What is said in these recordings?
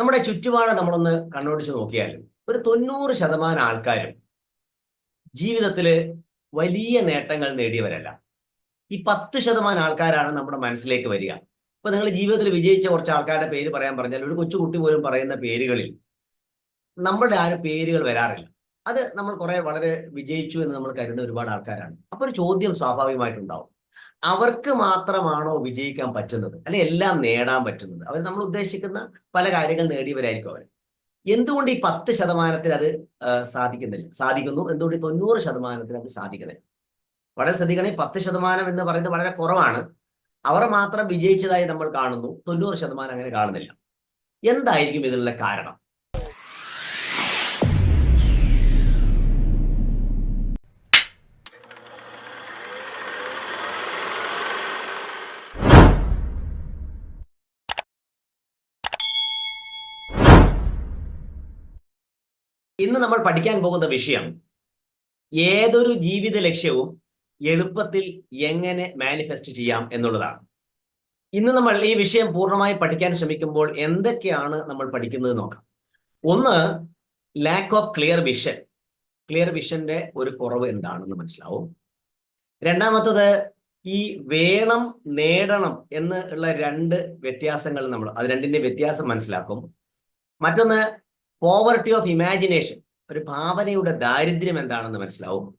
നമ്മുടെ ചുറ്റുപാട് നമ്മളൊന്ന് കണ്ണോടിച്ച് നോക്കിയാൽ ഒരു തൊണ്ണൂറ് ശതമാനം ആൾക്കാരും ജീവിതത്തിൽ വലിയ നേട്ടങ്ങൾ നേടിയവരല്ല. ഈ പത്ത് ശതമാനം ആൾക്കാരാണ് നമ്മുടെ മനസ്സിലേക്ക് വരിക. ഇപ്പൊ നിങ്ങൾ ജീവിതത്തിൽ വിജയിച്ച കുറച്ച് ആൾക്കാരുടെ പേര് പറയാൻ പറഞ്ഞാൽ ഒരു കൊച്ചുകുട്ടി പോലും പറയുന്ന പേരുകളിൽ നമ്മുടെ ആ പേരുകൾ വരാറില്ല. അത് നമ്മൾ കുറെ വളരെ വിജയിച്ചു എന്ന് നമ്മൾ കരുതുന്ന ഒരുപാട് ആൾക്കാരാണ്. അപ്പൊ ഒരു ചോദ്യം സ്വാഭാവികമായിട്ടുണ്ടാവും. അവർക്ക് മാത്രമാണോ വിജയിക്കാൻ പറ്റുന്നത്? അല്ലെ എല്ലാം നേടാൻ പറ്റുന്നത്? അവർ നമ്മൾ ഉദ്ദേശിക്കുന്ന പല കാര്യങ്ങൾ നേടിയവരായിരിക്കും അവർ എന്തുകൊണ്ട് ഈ പത്ത് ശതമാനത്തിൽ അത് സാധിക്കുന്നില്ല? സാധിക്കുന്നു. എന്തുകൊണ്ട് ഈ തൊണ്ണൂറ് ശതമാനത്തിൽ അത് സാധിക്കുന്നില്ല? വളരെ ശ്രദ്ധിക്കണേ പത്ത് ശതമാനം എന്ന് പറയുന്നത് വളരെ കുറവാണ്. അവർ മാത്രം വിജയിച്ചതായി നമ്മൾ കാണുന്നു. തൊണ്ണൂറ് ശതമാനം അങ്ങനെ കാണുന്നില്ല. എന്തായിരിക്കും ഇതിനുള്ള കാരണം? ഇന്ന് നമ്മൾ പഠിക്കാൻ പോകുന്ന വിഷയം ഏതൊരു ജീവിത ലക്ഷ്യവും എളുപ്പത്തിൽ എങ്ങനെ മാനിഫെസ്റ്റ് ചെയ്യാം എന്നുള്ളതാണ്. ഇന്ന് നമ്മൾ ഈ വിഷയം പൂർണമായി പഠിക്കാൻ ശ്രമിക്കുമ്പോൾ എന്തൊക്കെയാണ് നമ്മൾ പഠിക്കുന്നത് നോക്കാം. ഒന്ന് lack of clear vision clear വിഷന്റെ ഒരു കുറവ് എന്താണെന്ന് മനസ്സിലാവും. രണ്ടാമത്തത് ഈ വേണം നേടണം എന്ന് ഉള്ള രണ്ട് വ്യത്യാസങ്ങൾ നമ്മൾ അത് രണ്ടിന്റെ വ്യത്യാസം മനസ്സിലാക്കും. മറ്റൊന്ന് പോവർട്ടി ഓഫ് ഇമാജിനേഷൻ ഒരു ഭാവനയുടെ ദാരിദ്ര്യം എന്താണെന്ന് മനസ്സിലാവും.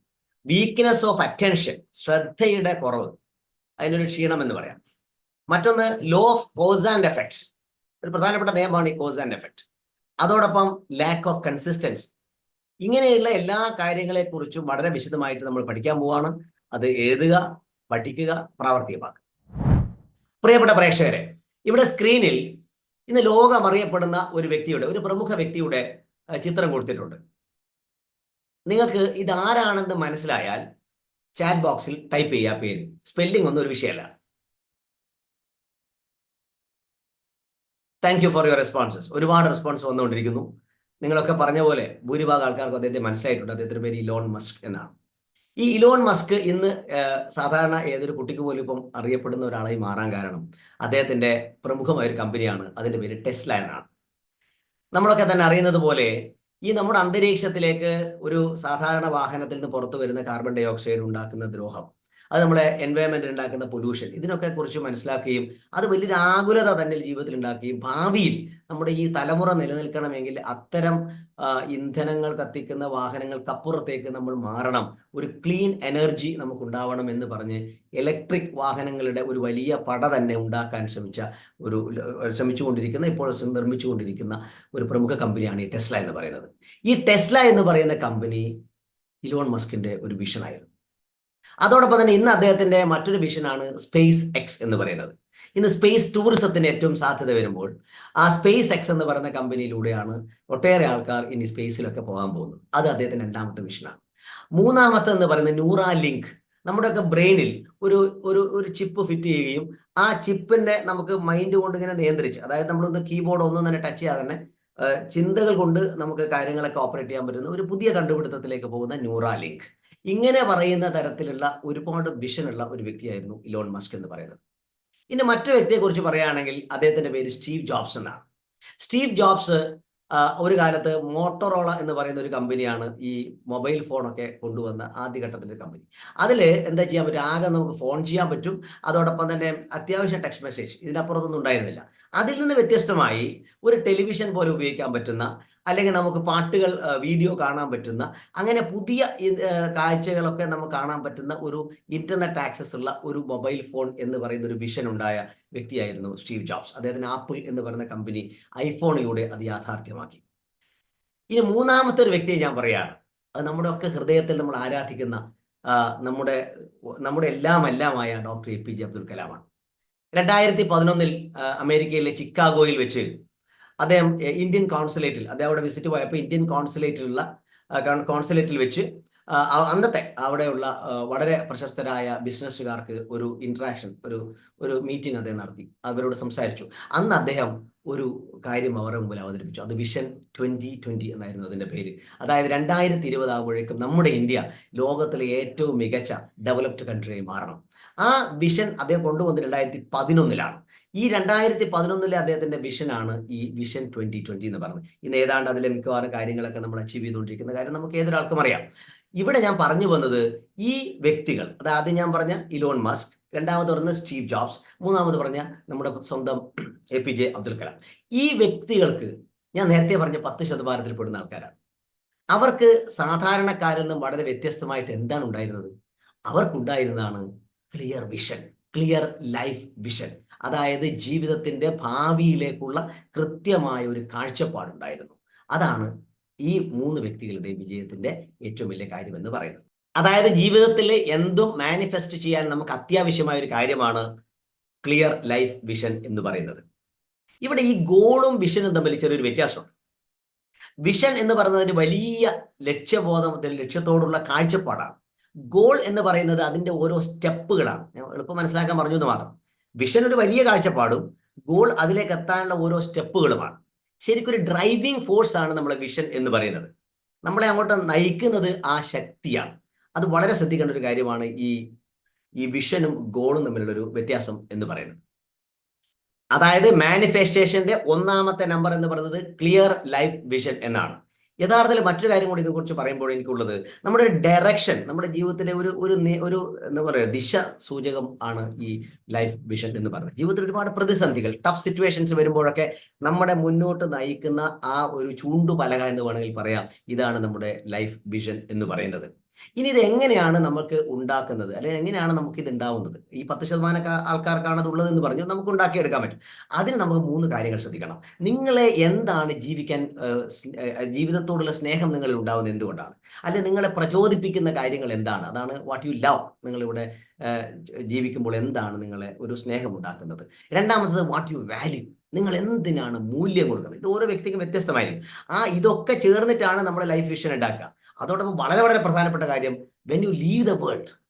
വീക്ക്നെസ് ഓഫ് അറ്റൻഷൻ ശ്രദ്ധയുടെ കുറവ്. അതിനൊരു ക്ഷീണം എന്ന് പറയാം. മറ്റൊന്ന് law of cause and effect ഒരു പ്രധാനപ്പെട്ട നിയമമാണ് ഈ കോസ് ആൻഡ് എഫക്ട് അതോടൊപ്പം ലാക്ക് ഓഫ് കൺസിസ്റ്റൻസ് ഇങ്ങനെയുള്ള എല്ലാ കാര്യങ്ങളെക്കുറിച്ചും വളരെ വിശദമായിട്ട് നമ്മൾ പഠിക്കാൻ പോവാണ്. അത് എഴുതുക പഠിക്കുക പ്രാവർത്തികമാക്കുക. പ്രിയപ്പെട്ട പ്രേക്ഷകരെ ഇവിടെ സ്ക്രീനിൽ ഇന്ന് ലോകം അറിയപ്പെടുന്ന ഒരു വ്യക്തിയുടെ ഒരു പ്രമുഖ വ്യക്തിയുടെ ചിത്രം കൊടുത്തിട്ടുണ്ട്. നിങ്ങൾക്ക് ഇത് ആരാണെന്ന് മനസ്സിലായാൽ ചാറ്റ് ബോക്സിൽ ടൈപ്പ് ചെയ്യുക പേര്. സ്പെല്ലിംഗ് ഒന്നും ഒരു വിഷയമല്ല. Thank you for your responses ഒരുപാട് റെസ്പോൺസ് വന്നുകൊണ്ടിരിക്കുന്നു. നിങ്ങളൊക്കെ പറഞ്ഞ പോലെ ഭൂരിഭാഗം ആൾക്കാർക്ക് അദ്ദേഹത്തെ മനസ്സിലായിട്ടുണ്ട്. അദ്ദേഹത്തിന്റെ പേര് ഇലോൺ മസ്ക് എന്നാണ്. ഈ ഇലോൺ മസ്ക് ഇന്ന് സാധാരണ ഏതൊരു കുട്ടിക്ക് പോലും ഇപ്പം അറിയപ്പെടുന്ന ഒരാളായി മാറാൻ കാരണം അദ്ദേഹത്തിന്റെ പ്രമുഖമായ ഒരു കമ്പനിയാണ്. അതിന്റെ പേര് ടെസ്ല എന്നാണ്. നമ്മളൊക്കെ തന്നെ അറിയുന്നത് പോലെ ഈ നമ്മുടെ അന്തരീക്ഷത്തിലേക്ക് ഒരു സാധാരണ വാഹനത്തിൽ നിന്ന് പുറത്തു വരുന്ന കാർബൺ ഡൈ ഓക്സൈഡ് ഉണ്ടാക്കുന്ന ദ്രോഹം അത് നമ്മളെ എൻവയോൺമെന്റ് ഉണ്ടാക്കുന്ന പൊല്യൂഷൻ ഇതിനൊക്കെ കുറിച്ച് മനസ്സിലാക്കുകയും അത് വലിയൊരു ആകുലത തന്നെ ജീവിതത്തിൽ ഉണ്ടാക്കുകയും ഭാവിയിൽ നമ്മുടെ ഈ തലമുറ നിലനിൽക്കണമെങ്കിൽ അത്തരം ഇന്ധനങ്ങൾ കത്തിക്കുന്ന വാഹനങ്ങൾക്കപ്പുറത്തേക്ക് നമ്മൾ മാറണം. ഒരു ക്ലീൻ എനർജി നമുക്ക് ഉണ്ടാവണം എന്ന് പറഞ്ഞ് ഇലക്ട്രിക് വാഹനങ്ങളുടെ ഒരു വലിയ പട തന്നെ ഉണ്ടാക്കാൻ ശ്രമിച്ച ഒരു ശ്രമിച്ചുകൊണ്ടിരിക്കുന്ന ഇപ്പോൾ നിർമ്മിച്ചുകൊണ്ടിരിക്കുന്ന ഒരു പ്രമുഖ കമ്പനിയാണ് ഈ ടെസ്ല എന്ന് പറയുന്നത്. ഈ ടെസ്ല എന്ന് പറയുന്ന കമ്പനി ഇലോൺ മസ്കിന്റെ ഒരു വിഷനായിരുന്നു അതോടൊപ്പം തന്നെ ഇന്ന് അദ്ദേഹത്തിന്റെ മറ്റൊരു വിഷനാണ് സ്പേസ് എക്സ് എന്ന് പറയുന്നത്. ഇന്ന് സ്പേസ് ടൂറിസത്തിന് ഏറ്റവും സാധ്യത വരുമ്പോൾ ആ സ്പേസ് എക്സ് എന്ന് പറയുന്ന കമ്പനിയിലൂടെയാണ് ഒട്ടേറെ ആൾക്കാർ ഇനി സ്പേസിലൊക്കെ പോകാൻ പോകുന്നത്. അത് അദ്ദേഹത്തിന്റെ രണ്ടാമത്തെ മിഷനാണ് മൂന്നാമത്തെ എന്ന് പറയുന്നത് ന്യൂറാ ലിങ്ക്. നമ്മുടെയൊക്കെ ബ്രെയിനിൽ ഒരു ഒരു ഒരു ചിപ്പ് ഫിറ്റ് ചെയ്യുകയും ആ ചിപ്പിന്റെ നമുക്ക് മൈൻഡ് കൊണ്ട് ഇങ്ങനെ നിയന്ത്രിച്ച് അതായത് നമ്മളൊന്ന് കീബോർഡ് ഒന്നും തന്നെ ടച്ച് ചെയ്യാതെ തന്നെ ചിന്തകൾ കൊണ്ട് നമുക്ക് കാര്യങ്ങളൊക്കെ ഓപ്പറേറ്റ് ചെയ്യാൻ പറ്റുന്ന ഒരു പുതിയ കണ്ടുപിടുത്തത്തിലേക്ക് പോകുന്ന ന്യൂറാലിങ്ക്. ഇങ്ങനെ പറയുന്ന തരത്തിലുള്ള ഒരുപാട് വിഷനുള്ള ഒരു വ്യക്തിയായിരുന്നു ഇലോൺ മസ്ക് എന്ന് പറയുന്നത്. ഇനി മറ്റൊരു വ്യക്തിയെക്കുറിച്ച് പറയുകയാണെങ്കിൽ അദ്ദേഹത്തിന്റെ പേര് സ്റ്റീവ് ജോബ്സ് എന്നാണ്. സ്റ്റീവ് ജോബ്സ് ഒരു കാലത്ത് മോട്ടോറോള എന്ന് പറയുന്ന ഒരു കമ്പനിയാണ് ഈ മൊബൈൽ ഫോണൊക്കെ കൊണ്ടുവന്ന ആദ്യഘട്ടത്തിന്റെ കമ്പനി. അതിൽ എന്താ ചെയ്യാൻ പറ്റും? ആകെ നമുക്ക് ഫോൺ ചെയ്യാൻ പറ്റും. അതോടൊപ്പം തന്നെ അത്യാവശ്യം ടെക്സ്റ്റ് മെസ്സേജ് ഇതിനപ്പുറത്തൊന്നും ഉണ്ടായിരുന്നില്ല. അതിൽ നിന്ന് വ്യത്യസ്തമായി ഒരു ടെലിവിഷൻ പോലെ ഉപയോഗിക്കാൻ പറ്റുന്ന അല്ലെങ്കിൽ നമുക്ക് പാട്ടുകൾ വീഡിയോ കാണാൻ പറ്റുന്ന അങ്ങനെ പുതിയ കാഴ്ചകളൊക്കെ നമുക്ക് കാണാൻ പറ്റുന്ന ഒരു ഇന്റർനെറ്റ് ആക്സസ് ഉള്ള ഒരു മൊബൈൽ ഫോൺ എന്ന് പറയുന്ന ഒരു വിഷൻ ഉണ്ടായ വ്യക്തിയായിരുന്നു സ്റ്റീവ് ജോബ്സ്. അദ്ദേഹത്തിന് ആപ്പിൾ എന്ന് പറയുന്ന കമ്പനി ഐഫോണിലൂടെ അത് യാഥാർത്ഥ്യമാക്കി. ഇനി മൂന്നാമത്തെ ഒരു വ്യക്തിയെ ഞാൻ പറയാണ് അത് നമ്മുടെ ഒക്കെ ഹൃദയത്തിൽ നമ്മൾ ആരാധിക്കുന്ന നമ്മുടെ നമ്മുടെ എല്ലാം എല്ലാമായ doctor A P J Abdul കലാമാണ്. രണ്ടായിരത്തി പതിനൊന്നിൽ അമേരിക്കയിലെ ചിക്കാഗോയിൽ വെച്ച് അദ്ദേഹം ഇന്ത്യൻ കോൺസുലേറ്റിൽ അദ്ദേഹം അവിടെ വിസിറ്റ് പോയപ്പോൾ ഇന്ത്യൻ കോൺസുലേറ്റിലുള്ള കോൺസുലേറ്റിൽ വെച്ച് അന്നത്തെ അവിടെയുള്ള വളരെ പ്രശസ്തരായ ബിസിനസ്സുകാർക്ക് ഒരു ഇൻട്രാക്ഷൻ ഒരു ഒരു മീറ്റിംഗ് അദ്ദേഹം നടത്തി. അവരോട് സംസാരിച്ചു. അന്ന് അദ്ദേഹം ഒരു കാര്യം അവരുടെ മുമ്പിൽ അവതരിപ്പിച്ചു. അത് വിഷൻ ട്വന്റി ട്വന്റി എന്നായിരുന്നു അതിന്റെ പേര്. അതായത് രണ്ടായിരത്തി ഇരുപത് ആകുമ്പോഴേക്കും നമ്മുടെ ഇന്ത്യ ലോകത്തിലെ ഏറ്റവും മികച്ച ഡെവലപ്ഡ് കൺട്രിയായി മാറണം. ആ വിഷൻ അദ്ദേഹം കൊണ്ടുവന്നത് രണ്ടായിരത്തി പതിനൊന്നിലാണ് ഈ രണ്ടായിരത്തി പതിനൊന്നിലെ അദ്ദേഹത്തിന്റെ വിഷനാണ് ഈ വിഷൻ ട്വന്റി ട്വന്റി എന്ന് പറയുന്നത് ഇന്ന് ഏതാണ്ട് അതിലെ മിക്കവാറും കാര്യങ്ങളൊക്കെ നമ്മൾ അച്ചീവ് ചെയ്തുകൊണ്ടിരിക്കുന്ന കാര്യം നമുക്ക് ഏതൊരാൾക്കും അറിയാം. ഇവിടെ ഞാൻ പറഞ്ഞു വന്നത് ഈ വ്യക്തികൾ അതായത് ഞാൻ പറഞ്ഞ ഇലോൺ മസ്ക് രണ്ടാമത് പറഞ്ഞ സ്റ്റീവ് ജോബ്സ് മൂന്നാമത് പറഞ്ഞ നമ്മുടെ സ്വന്തം A P J Abdul Kalam. ഈ വ്യക്തികൾക്ക് ഞാൻ നേരത്തെ പറഞ്ഞ പത്ത് ശതമാനത്തിൽ പെടുന്ന ആൾക്കാരാണ്. അവർക്ക് സാധാരണക്കാരെന്നും വളരെ വ്യത്യസ്തമായിട്ട് എന്താണ് ഉണ്ടായിരുന്നത്? അവർക്കുണ്ടായിരുന്നതാണ് clear vision clear life vision അതായത് ജീവിതത്തിന്റെ ഭാവിയിലേക്കുള്ള കൃത്യമായ ഒരു കാഴ്ചപ്പാടുണ്ടായിരുന്നു. അതാണ് ഈ മൂന്ന് വ്യക്തികളുടെ വിജയത്തിന്റെ ഏറ്റവും വലിയ കാര്യം എന്ന് പറയുന്നത്. അതായത് ജീവിതത്തിൽ എന്തും മാനിഫെസ്റ്റ് ചെയ്യാൻ നമുക്ക് അത്യാവശ്യമായ ഒരു കാര്യമാണ് ക്ലിയർ ലൈഫ് വിഷൻ എന്ന് പറയുന്നത്. ഇവിടെ ഈ ഗോളും വിഷനും തമ്മിൽ ചെറിയൊരു വ്യത്യാസമുണ്ട്. വിഷൻ എന്ന് പറയുന്നതിന് വലിയ ലക്ഷ്യബോധം ലക്ഷ്യത്തോടുള്ള കാഴ്ചപ്പാടാണ്. ഗോൾ എന്ന് പറയുന്നത് അതിന്റെ ഓരോ സ്റ്റെപ്പുകളാണ്. എളുപ്പം മനസ്സിലാക്കാൻ പറഞ്ഞു എന്ന് മാത്രം. വിഷൻ ഒരു വലിയ കാഴ്ചപ്പാടും ഗോൾ അതിലേക്ക് എത്താനുള്ള ഓരോ സ്റ്റെപ്പുകളുമാണ്. ശരിക്കും ഒരു ഡ്രൈവിംഗ് ഫോഴ്സ് ആണ് നമ്മളെ വിഷൻ എന്ന് പറയുന്നത്. നമ്മളെ അങ്ങോട്ട് നയിക്കുന്നത് ആ ശക്തിയാണ്. അത് വളരെ ശ്രദ്ധിക്കേണ്ട ഒരു കാര്യമാണ് ഈ ഈ വിഷനും ഗോളും തമ്മിലുള്ള ഒരു വ്യത്യാസം എന്ന് പറയുന്നത്. അതായത് മാനിഫെസ്റ്റേഷന്റെ ഒന്നാമത്തെ നമ്പർ എന്ന് പറയുന്നത് ക്ലിയർ ലൈഫ് വിഷൻ എന്നാണ്. യഥാർത്ഥത്തിൽ മറ്റൊരു കാര്യം കൂടി ഇതിനെക്കുറിച്ച് പറയുമ്പോൾ എനിക്കുള്ളത്. നമ്മുടെ ഡയറക്ഷൻ നമ്മുടെ ജീവിതത്തിലെ ഒരു ഒരു ഒരു എന്താ പറയുക ദിശ സൂചകം ആണ് ഈ ലൈഫ് വിഷൻ എന്ന് പറയുന്നത്. ജീവിതത്തിൽ ഒരുപാട് പ്രതിസന്ധികൾ ടഫ് സിറ്റുവേഷൻസ് വരുമ്പോഴൊക്കെ നമ്മുടെ മുന്നോട്ട് നയിക്കുന്ന ആ ഒരു ചൂണ്ടുപലക എന്ന് വേണമെങ്കിൽ പറയാം. ഇതാണ് നമ്മുടെ ലൈഫ് വിഷൻ എന്ന് പറയുന്നത്. ഇനി ഇത് എങ്ങനെയാണ് നമുക്ക് ഉണ്ടാക്കുന്നത്? അല്ലെങ്കിൽ എങ്ങനെയാണ് നമുക്ക് ഇത് ഉണ്ടാവുന്നത്? ഈ പത്ത് ശതമാനം ആൾക്കാർക്കാണ് അത് ഉള്ളത് എന്ന് പറഞ്ഞു നമുക്ക് ഉണ്ടാക്കിയെടുക്കാൻ പറ്റും. അതിന് നമുക്ക് മൂന്ന് കാര്യങ്ങൾ ശ്രദ്ധിക്കണം. നിങ്ങളെ എന്താണ് ജീവിക്കാൻ ജീവിതത്തോടുള്ള സ്നേഹം നിങ്ങളിൽ ഉണ്ടാവുന്നത് എന്തുകൊണ്ടാണ്? അല്ലെങ്കിൽ നിങ്ങളെ പ്രചോദിപ്പിക്കുന്ന കാര്യങ്ങൾ എന്താണ്? അതാണ് വാട്ട് യു ലവ് നിങ്ങളിവിടെ ജീവിക്കുമ്പോൾ എന്താണ് നിങ്ങളെ ഒരു സ്നേഹം ഉണ്ടാക്കുന്നത്? രണ്ടാമത്തത് വാട്ട് യു വാല്യൂ നിങ്ങൾ എന്തിനാണ് മൂല്യം കൊടുക്കുന്നത്? ഇത് ഓരോ വ്യക്തിക്കും വ്യത്യസ്തമായിരിക്കും. ആ ഇതൊക്കെ ചേർന്നിട്ടാണ് നമ്മുടെ ലൈഫ് വിഷൻ ഉണ്ടാക്കുക. അതോടൊപ്പം വളരെ വളരെ പ്രധാനപ്പെട്ട കാര്യം when you leave the world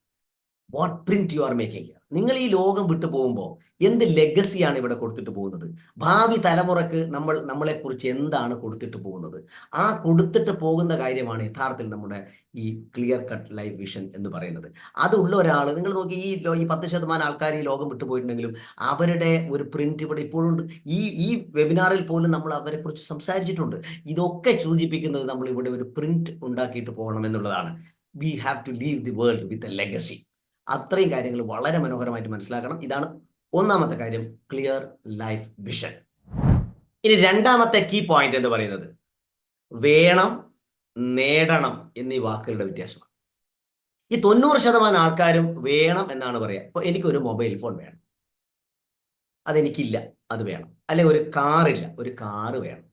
what print you are making നിങ്ങൾ ഈ ലോകം വിട്ടു പോകുമ്പോൾ എന്ത് ലെഗസിയാണ് ഇവിടെ കൊടുത്തിട്ട് പോകുന്നത്? ഭാവി തലമുറയ്ക്ക് നമ്മൾ നമ്മളെക്കുറിച്ച് എന്താണ് കൊടുത്തിട്ട് പോകുന്നത്? ആ കൊടുത്തിട്ട് പോകുന്ന കാര്യമാണ് യഥാർത്ഥത്തിൽ നമ്മുടെ ഈ ക്ലിയർ കട്ട് ലൈഫ് വിഷൻ എന്ന് പറയുന്നത്. അതുള്ള ഒരാൾ നിങ്ങൾ നോക്കി ഈ ഈ പത്ത് ശതമാനം ആൾക്കാർ ഈ ലോകം വിട്ടുപോയിട്ടുണ്ടെങ്കിലും അവരുടെ ഒരു പ്രിന്റ് ഇവിടെ ഇപ്പോഴുണ്ട് ഈ ഈ വെബിനാറിൽ പോലും നമ്മൾ അവരെക്കുറിച്ച് സംസാരിച്ചിട്ടുണ്ട്. ഇതൊക്കെ സൂചിപ്പിക്കുന്നത് നമ്മൾ ഇവിടെ ഒരു പ്രിന്റ് ഉണ്ടാക്കിയിട്ട് പോകണം എന്നുള്ളതാണ്. We have to leave the world with a legacy അത്രയും കാര്യങ്ങൾ വളരെ മനോഹരമായിട്ട് മനസ്സിലാക്കണം. ഇതാണ് ഒന്നാമത്തെ കാര്യം ക്ലിയർ ലൈഫ് വിഷൻ ഇനി രണ്ടാമത്തെ കീ പോയിന്റ് എന്ന് പറയുന്നത് വേണം നേടണം എന്നീ വാക്കുകളുടെ വ്യത്യാസമാണ്. ഈ തൊണ്ണൂറ് ശതമാനം ആൾക്കാരും വേണം എന്നാണ് പറയുക ഇപ്പൊ എനിക്കൊരു മൊബൈൽ ഫോൺ വേണം. അതെനിക്കില്ല അത് വേണം. അല്ലെ ഒരു കാറില്ല ഒരു കാറ് വേണം.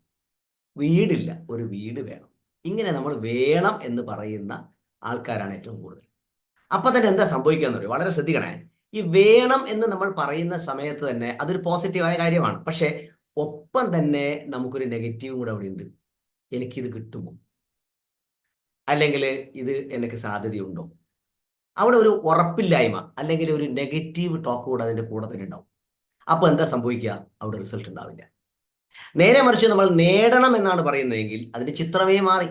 വീടില്ല ഒരു വീട് വേണം. ഇങ്ങനെ നമ്മൾ വേണം എന്ന് പറയുന്ന ആൾക്കാരാണ് ഏറ്റവും കൂടുതൽ. അപ്പൊ തന്നെ എന്താ സംഭവിക്കുക എന്ന് പറയും വളരെ ശ്രദ്ധിക്കണേ. ഈ വേണം എന്ന് നമ്മൾ പറയുന്ന സമയത്ത് തന്നെ അതൊരു പോസിറ്റീവായ കാര്യമാണ്. പക്ഷെ ഒപ്പം തന്നെ നമുക്കൊരു നെഗറ്റീവും കൂടെ അവിടെ ഉണ്ട്. എനിക്കിത് കിട്ടുമോ? അല്ലെങ്കിൽ ഇത് എനിക്ക് സാധ്യതയുണ്ടോ? അവിടെ ഒരു ഉറപ്പില്ലായ്മ അല്ലെങ്കിൽ ഒരു നെഗറ്റീവ് ടോക്ക് കൂടെ അതിന്റെ കൂടെ തന്നെ ഉണ്ടാവും. അപ്പൊ എന്താ സംഭവിക്കുക? അവിടെ റിസൾട്ട് ഉണ്ടാവില്ല. നേരെ മറിച്ച് നമ്മൾ നേടണം എന്നാണ് പറയുന്നതെങ്കിൽ അതിന്റെ ചിത്രമേ മാറി.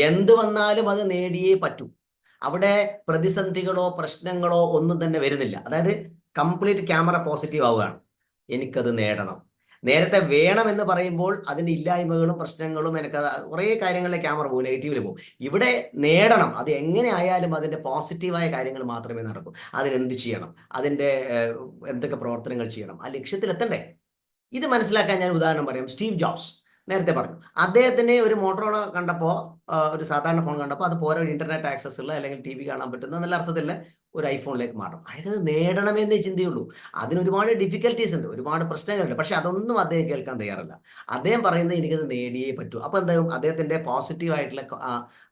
എന്ത് വന്നാലും അത് നേടിയേ പറ്റൂ. അവിടെ പ്രതിസന്ധികളോ പ്രശ്നങ്ങളോ ഒന്നും തന്നെ വരുന്നില്ല. അതായത് കംപ്ലീറ്റ് ക്യാമറ പോസിറ്റീവ് ആവുകയാണ്. എനിക്കത് നേടണം. നേരത്തെ വേണം എന്ന് പറയുമ്പോൾ അതിന്റെ ഇല്ലായ്മകളും പ്രശ്നങ്ങളും എനിക്ക് കുറേ കാര്യങ്ങളിലെ ക്യാമറ പോകും നെഗറ്റീവിൽ പോകും ഇവിടെ നേടണം. അത് എങ്ങനെ ആയാലും അതിന്റെ പോസിറ്റീവായ കാര്യങ്ങൾ മാത്രമേ നടക്കൂ. അതിനെന്ത് ചെയ്യണം? അതിന്റെ എന്തൊക്കെ പ്രവർത്തനങ്ങൾ ചെയ്യണം? ആ ലക്ഷ്യത്തിലെത്തണ്ടേ ഇത് മനസ്സിലാക്കാൻ ഞാൻ ഉദാഹരണം പറയാം. സ്റ്റീവ് ജോബ്സ് നേരത്തെ പറഞ്ഞു. അദ്ദേഹത്തിന് ഒരു മോട്ടോറോള കണ്ടപ്പോൾ ഒരു സാധാരണ ഫോൺ കണ്ടപ്പോൾ അത് പോരെ ഒരു ഇന്റർനെറ്റ് ആക്സസ് ഉള്ള അല്ലെങ്കിൽ ടി വി കാണാൻ പറ്റുന്ന നല്ല അർത്ഥത്തിൽ ഒരു ഐഫോണിലേക്ക് മാറും. അയാൾക്ക് നേടണമെന്നേ ചിന്തയുള്ളൂ. അതിന് ഒരുപാട് ഡിഫിക്കൽട്ടീസ് ഉണ്ട്. ഒരുപാട് പ്രശ്നങ്ങളുണ്ട്. പക്ഷെ അതൊന്നും അദ്ദേഹം കേൾക്കാൻ തയ്യാറല്ല. അദ്ദേഹം പറയുന്നത് എനിക്കത് നേടിയേ പറ്റൂ. അപ്പൊ എന്തായാലും പോസിറ്റീവ് ആയിട്ടുള്ള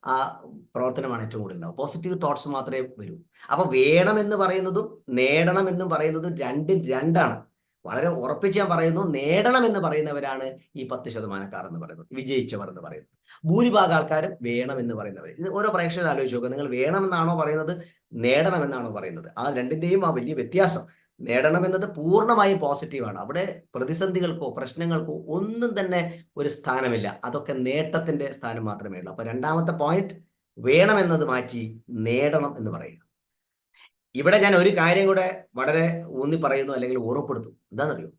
ആ പ്രവർത്തനമാണ് ഏറ്റവും കൂടുതൽ ഉണ്ടാവും പോസിറ്റീവ് തോട്ട്സ് മാത്രമേ വരൂ. അപ്പൊ വേണമെന്ന് പറയുന്നതും നേടണമെന്നും പറയുന്നതും രണ്ടും രണ്ടാണ്. വളരെ ഉറപ്പിച്ച് ഞാൻ പറയുന്നു നേടണം എന്ന് പറയുന്നവരാണ് ഈ പത്ത് ശതമാനക്കാർ എന്ന് പറയുന്നത് വിജയിച്ചവർ എന്ന് പറയുന്നത്. ഭൂരിഭാഗം ആൾക്കാരും വേണം എന്ന് പറയുന്നവർ ഇത് ഓരോ പ്രേക്ഷകർ ആലോചിച്ച് നോക്കുക നിങ്ങൾ വേണമെന്നാണോ പറയുന്നത് നേടണമെന്നാണോ പറയുന്നത്? ആ രണ്ടിന്റെയും ആ വലിയ വ്യത്യാസം. നേടണമെന്നത് പൂർണമായും പോസിറ്റീവാണ്. അവിടെ പ്രതിസന്ധികൾക്കോ പ്രശ്നങ്ങൾക്കോ ഒന്നും തന്നെ ഒരു സ്ഥാനമില്ല. അതൊക്കെ നേട്ടത്തിന്റെ സ്ഥാനം മാത്രമേ ഉള്ളൂ. അപ്പൊ രണ്ടാമത്തെ പോയിന്റ് വേണമെന്നത് മാറ്റി നേടണം എന്ന് പറയുക. ഇവിടെ ഞാൻ ഒരു കാര്യം കൂടെ വളരെ ഊന്നി പറയുന്നു അല്ലെങ്കിൽ ഓർമ്മപ്പെടുത്തും. എന്താണെന്നറിയോ?